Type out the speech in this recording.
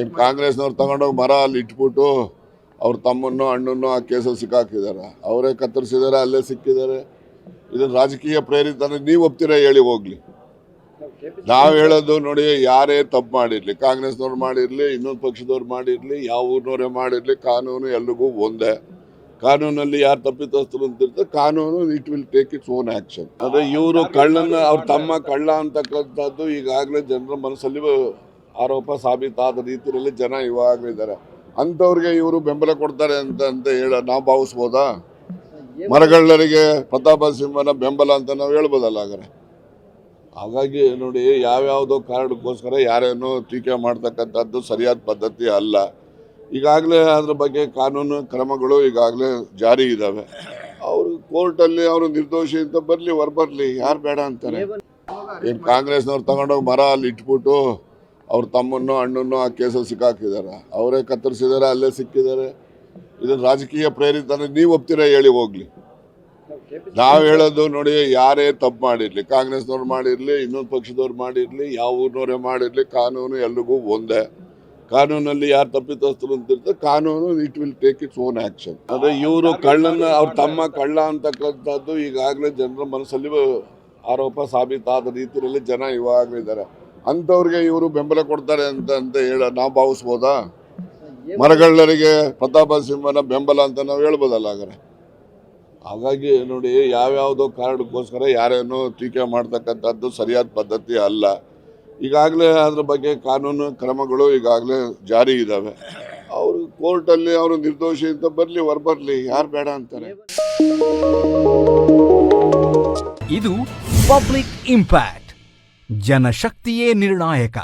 ಏನು ಕಾಂಗ್ರೆಸ್ನವ್ರು ತಗೊಂಡೋಗಿ ಮರ ಅಲ್ಲಿ ಇಟ್ಬಿಟ್ಟು ಅವ್ರ ತಮ್ಮನ್ನು ಅಣ್ಣನ್ನು ಆ ಕೇಸಲ್ಲಿ ಸಿಕ್ಕಾಕಿದ್ದಾರೆ. ಅವರೇ ಕತ್ತರಿಸಿದ್ದಾರೆ, ಅಲ್ಲೇ ಸಿಕ್ಕಿದ್ದಾರೆ. ಇದನ್ನು ರಾಜಕೀಯ ಪ್ರೇರಿತ ನೀವು ಒಪ್ತೀರಾ ಹೇಳಿ ಹೋಗ್ಲಿ. ನಾವು ಹೇಳೋದು ನೋಡಿ, ಯಾರೇ ತಪ್ಪು ಮಾಡಿರಲಿ, ಕಾಂಗ್ರೆಸ್ನವ್ರು ಮಾಡಿರಲಿ, ಇನ್ನೊಂದು ಪಕ್ಷದವ್ರು ಮಾಡಿರಲಿ, ಯಾವ ಊರಿನವರೇ ಮಾಡಿರ್ಲಿ, ಕಾನೂನು ಎಲ್ರಿಗೂ ಒಂದೇ. ಕಾನೂನಲ್ಲಿ ಯಾರು ತಪ್ಪಿತಸ್ಥರು ಅಂತಿರ್ತಾರೆ ಕಾನೂನು it will take its own action ಅದೇ ಇವರು ಕಳ್ಳನ್ನ, ಅವ್ರ ತಮ್ಮ ಕಳ್ಳ ಅಂತಕ್ಕಂಥದ್ದು ಈಗಾಗಲೇ ಜನರ ಮನಸ್ಸಲ್ಲಿ ಆರೋಪ ಸಾಬೀತಾದ ರೀತಿಯಲ್ಲಿ ಜನ ಇವಾಗಲಿದ್ದಾರೆ. ಅಂಥವ್ರಿಗೆ ಇವರು ಬೆಂಬಲ ಕೊಡ್ತಾರೆ ಅಂತ ಅಂತ ಹೇಳ, ನಾವು ಭಾವಿಸ್ಬೋದಾ? ಮರಗಳ್ಳರಿಗೆ ಪ್ರತಾಪ ಸಿಂಹನ ಬೆಂಬಲ ಅಂತ ನಾವು ಹೇಳ್ಬೋದಲ್ಲ ಹಾಗಾದ್ರೆ? ಹಾಗಾಗಿ ನೋಡಿ, ಯಾವ್ಯಾವುದೋ ಕಾರಣಕ್ಕೋಸ್ಕರ ಯಾರೇನೋ ಟೀಕೆ ಮಾಡ್ತಕ್ಕಂಥದ್ದು ಸರಿಯಾದ ಪದ್ಧತಿ ಅಲ್ಲ. ಈಗಾಗಲೇ ಅದ್ರ ಬಗ್ಗೆ ಕಾನೂನು ಕ್ರಮಗಳು ಈಗಾಗಲೇ ಜಾರಿ ಇದ್ದಾವೆ ಅವರು ಕೋರ್ಟಲ್ಲಿ ಅವರು ನಿರ್ದೋಷಿ ಅಂತ ಬರಲಿ ಹೊರ ಬರಲಿ ಯಾರು ಬೇಡ ಅಂತಾರೆ. ಏನು ಕಾಂಗ್ರೆಸ್ನವ್ರು ತಗೊಂಡೋಗಿ ಮರ ಅಲ್ಲಿ ಇಟ್ಬಿಟ್ಟು ಅವ್ರ ತಮ್ಮನ್ನು ಅಣ್ಣನ್ನು ಆ ಕೇಸಲ್ಲಿ ಸಿಕ್ಕಾಕಿದ್ದಾರೆ. ಅವರೇ ಕತ್ತರಿಸಿದ್ದಾರೆ, ಅಲ್ಲೇ ಸಿಕ್ಕಿದ್ದಾರೆ. ಇದನ್ನು ರಾಜಕೀಯ ಪ್ರೇರಿತ ನೀವು ಒಪ್ತೀರಾ ಹೇಳಿ ಹೋಗ್ಲಿ. ನಾವು ಹೇಳೋದು ನೋಡಿ, ಯಾರೇ ತಪ್ಪು ಮಾಡಿರಲಿ, ಕಾಂಗ್ರೆಸ್ನವ್ರು ಮಾಡಿರಲಿ, ಇನ್ನೊಂದು ಪಕ್ಷದವ್ರು ಮಾಡಿರಲಿ, ಯಾವ ಊರಿನವರೇ ಮಾಡಿರಲಿ, ಕಾನೂನು ಎಲ್ರಿಗೂ ಒಂದೇ. ಕಾನೂನಲ್ಲಿ ಯಾರು ತಪ್ಪಿತಸ್ಥರು ಅಂತಿರ್ತಾರೆ ಕಾನೂನು it will take its own action ಅದೇ ಇವರು ಕಳ್ಳನ ಅವ್ರ ತಮ್ಮ ಕಳ್ಳ ಅಂತಕ್ಕಂಥದ್ದು ಈಗಾಗಲೇ ಜನರ ಮನಸ್ಸಲ್ಲಿ ಆರೋಪ ಸಾಬೀತಾದ ರೀತಿಯಲ್ಲಿ ಜನ ಇವಾಗಲೇ ಇದ್ದಾರೆ. ಅಂಥವ್ರಿಗೆ ಇವರು ಬೆಂಬಲ ಕೊಡ್ತಾರೆ ಅಂತ ಅಂತ ಹೇಳ ನಾವು ಭಾವಿಸ್ಬೋದಾ? ಮರಗಳ್ಳರಿಗೆ ಪ್ರತಾಪ ಸಿಂಹನ ಬೆಂಬಲ ಅಂತ ನಾವು ಹೇಳ್ಬೋದಲ್ಲ ಹಾಗಾದ್ರೆ? ಹಾಗಾಗಿ ನೋಡಿ ಯಾವ್ಯಾವುದೋ ಕಾರಣಕ್ಕೋಸ್ಕರ ಯಾರೇನೋ ಟೀಕೆ ಮಾಡ್ತಕ್ಕಂಥದ್ದು ಸರಿಯಾದ ಪದ್ಧತಿ ಅಲ್ಲ. ಈಗಾಗಲೇ ಅದ್ರ ಬಗ್ಗೆ ಕಾನೂನು ಕ್ರಮಗಳು ಈಗಾಗಲೇ ಜಾರಿ ಇದ್ದಾವೆ ಅವರು ಕೋರ್ಟಲ್ಲಿ ಅವರು ನಿರ್ದೋಷಿ ಅಂತ ಬರಲಿ, ಹೊರ ಬರಲಿ, ಯಾರು ಬೇಡ ಅಂತಾರೆ. ಇದು ಪಬ್ಲಿಕ್ ಇಂಪ್ಯಾಕ್ಟ್. ಜನಶಕ್ತಿಯೇ ನಿರ್ಣಾಯಕ